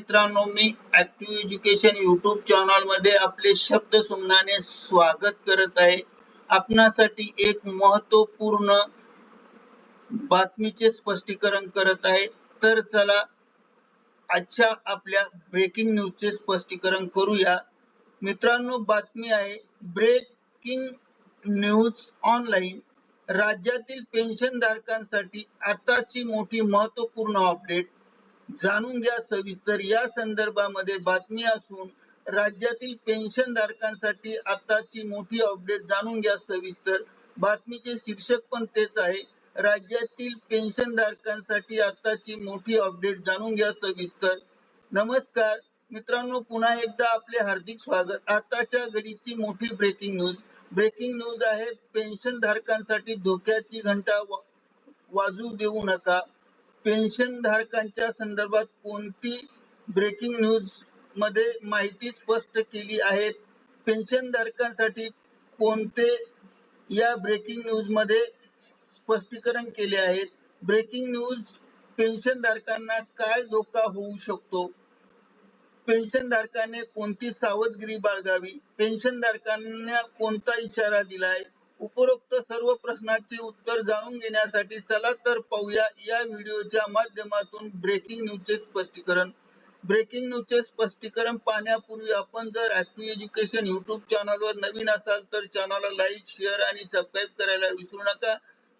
मित्रांनो मी active education YouTube चॅनलमध्ये आपले शब्द सुमनाने स्वागत करत आहे. आपणासाठी एक महत्त्वपूर्ण बातमीचे स्पष्टीकरण करत आहे. तर चला आजच्या आपल्या ब्रेकिंग न्यूजचे स्पष्टीकरण करूया. मित्रांनो बातमी आहे ब्रेकिंग न्यूज ऑनलाईन राज्यातील पेन्शन धारकांसाठी आताची मोठी महत्त्वपूर्ण अपडेट जाणून घ्या सविस्तर. या संदर्भामध्ये बातमी असून राज्यातील पेन्शन धारकांसाठी आताची मोठी अपडेट जाणून घ्या सविस्तर. बातमीचे शीर्षक पण तेच आहे. राज्यातील पेन्शन धारकांसाठी आताची मोठी अपडेट जाणून घ्या सविस्तर. नमस्कार. मित्रांनो पुन्हा एकदा आपले हार्दिक स्वागत. आताच्या घडीची मोठी ब्रेकिंग न्यूज ब्रेकिंग न्यूज आहे पेन्शन धारकांसाठी धोक्याची घंटा वाजू देऊ नका. पेन्शन धारकांच्या संदर्भात कोणती ब्रेकिंग न्यूजमध्ये माहिती स्पष्ट केली आहे? पेन्शन धारकांसाठी कोणते या ब्रेकिंग न्यूजमध्ये स्पष्टीकरण केले आहेत ब्रेकिंग न्यूज पेन्शन धारकांना काय धोका होऊ शकतो? पेन्शन धारकाने कोणती सावधगिरी बाळगावी? पेन्शन धारकांना कोणता इशारा दिलाय? उपरोक्त सर्व प्रश्नाचे उत्तर जाणून घेण्यासाठी चला तर पाहूया या व्हिडिओच्या माध्यमातून ब्रेकिंग न्यूजचे स्पष्टीकरण. ब्रेकिंग न्यूजचे स्पष्टीकरण पाहण्यापूर्वी आपण जर ऍक्टिव्ह एज्युकेशन युट्यूब चॅनलवर नवीन असाल तर चॅनलला लाईक शेअर आणि सबस्क्राईब करायला विसरू नका.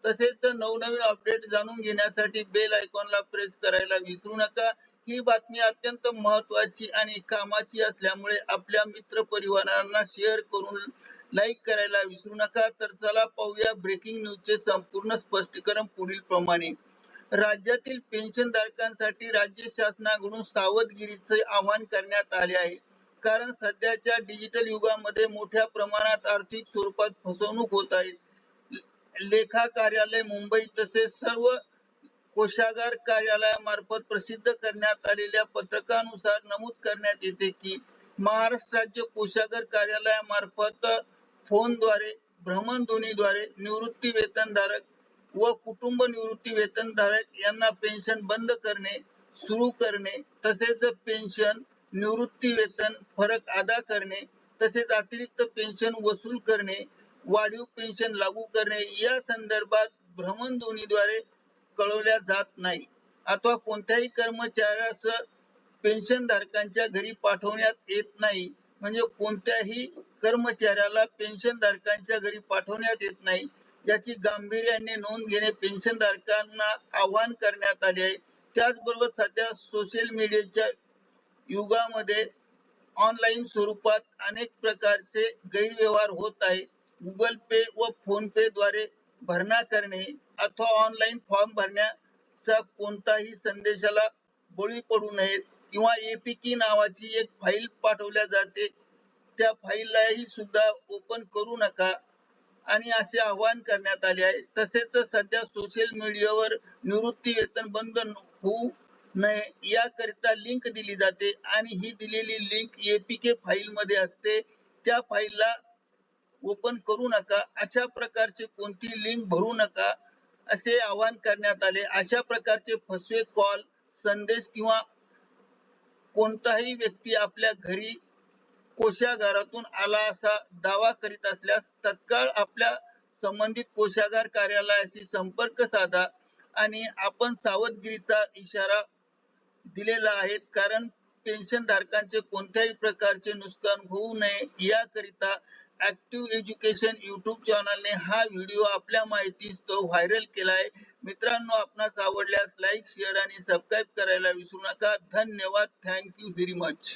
तसेच नवनवीन अपडेट जाणून घेण्यासाठी बेल आयकॉनला प्रेस करायला विसरू नका. ही बातमी अत्यंत महत्वाची आणि कामाची असल्यामुळे आपल्या मित्र परिवारांना शेअर करून लाईक करायला विसरू नका. तर चला पाहूया ब्रेकिंग न्यूजचे संपूर्ण स्पष्टीकरण पुढील प्रमाणे. राज्यातील पेन्शन धारकांसाठी राज्य शासनाकडून सावधगिरीचे आवाहन करण्यात आले आहे. कारण सध्याच्या डिजिटल युगामध्ये मोठ्या प्रमाणात आर्थिक स्वरूपात फसवणूक होत आहे. लेखा कार्यालय मुंबई तसेच सर्व कोषागार कार्यालयामार्फत प्रसिद्ध करण्यात आलेल्या पत्रकानुसार नमूद करण्यात येते की महाराष्ट्र राज्य कोषागार कार्यालयामार्फत फोनद्वारे भ्रमणध्वनीद्वारे निवृत्ती वेतनधारक व कुटुंब निवृत्ती वेतनधारक यांना पेन्शन बंद करणे सुरू करणे तसेच पेन्शन निवृत्ती वेतन फरक अदा करणे तसेच अतिरिक्त पेन्शन वसूल करणे वाढीव पेन्शन लागू करणे या संदर्भात भ्रमणध्वनीद्वारे कळवल्या जात नाही. अथवा कोणत्याही कर्मचाऱ्यास पेन्शन धारकांच्या घरी पाठवण्यात येत नाही. म्हणजे कोणत्याही कर्मचाऱ्याला पेन्शन धारकांच्या घरी पाठवण्यात येत नाही याची गांभीर्याने नोंद घेणे पेन्शन धारकांना आवाहन करण्यात आले आहे. त्याचबरोबर सध्या सोशल मीडियाच्या युगामध्ये ऑनलाईन स्वरूपात अनेक प्रकारचे गैरव्यवहार होत आहे. गुगल पे व फोन पे द्वारे भरणा करणे अथवा ऑनलाईन फॉर्म भरण्याचा कोणताही संदेशाला बळी पडू नयेत किंवा एपीकी नावाची एक फाईल पाठवल्या जाते. त्या फाईललाही सुद्धा ओपन करू नका. आणि असे आवाहन करण्यात आले आहे. तसेच सध्या सोशल मीडियावर निवृत्ती वेतन बंद होऊ नये याकरिता लिंक दिली जाते. आणि ही दिलेली लिंक एपीके फाईल मध्ये असते. त्या फाईलला ओपन करू नका. अशा प्रकारचे कोणती लिंक भरू नका असे आवाहन करण्यात आले. अशा प्रकारचे फसवे कॉल संदेश किंवा कोणताही व्यक्ती आपल्या घरी कोशागारातून आला असा दावा करीत असल्यास तत्काळ आपल्या संबंधित कोशागार कार्यालयाशी संपर्क साधा आणि आपण सावधगिरीचा इशारा दिलेला आहे. कारण पेन्शन धारकांचे कोणत्याही प्रकारचे नुकसान होऊ नये याकरिता ऍक्टिव्ह एज्युकेशन युट्यूब चॅनलने हा व्हिडिओ आपल्या माहितीस तो व्हायरल केला आहे मित्रांनो आपणास आवडल्यास लाईक शेअर आणि सबस्क्राईब करायला विसरू नका. धन्यवाद. Thank you very much